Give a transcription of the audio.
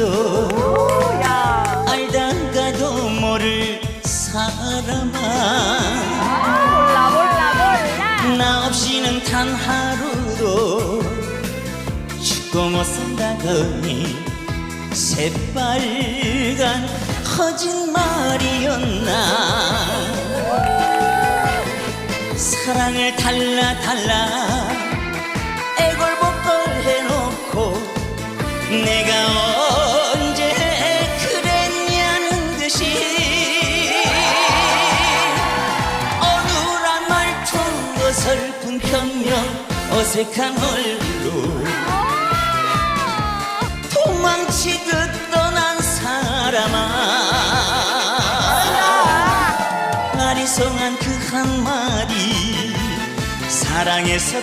있어 알다가도 모를 사람아. 몰라 몰라 몰라. 나 없이는 단 하루도 죽고 못 산다더니 새빨간 거짓말이었나. 사랑을 달라 달라 애걸복걸 해놓고 내가 어설픈 변명 어색한 얼굴로 도망치듯 떠난 사람아. 아리송한 그 한마디 사랑해서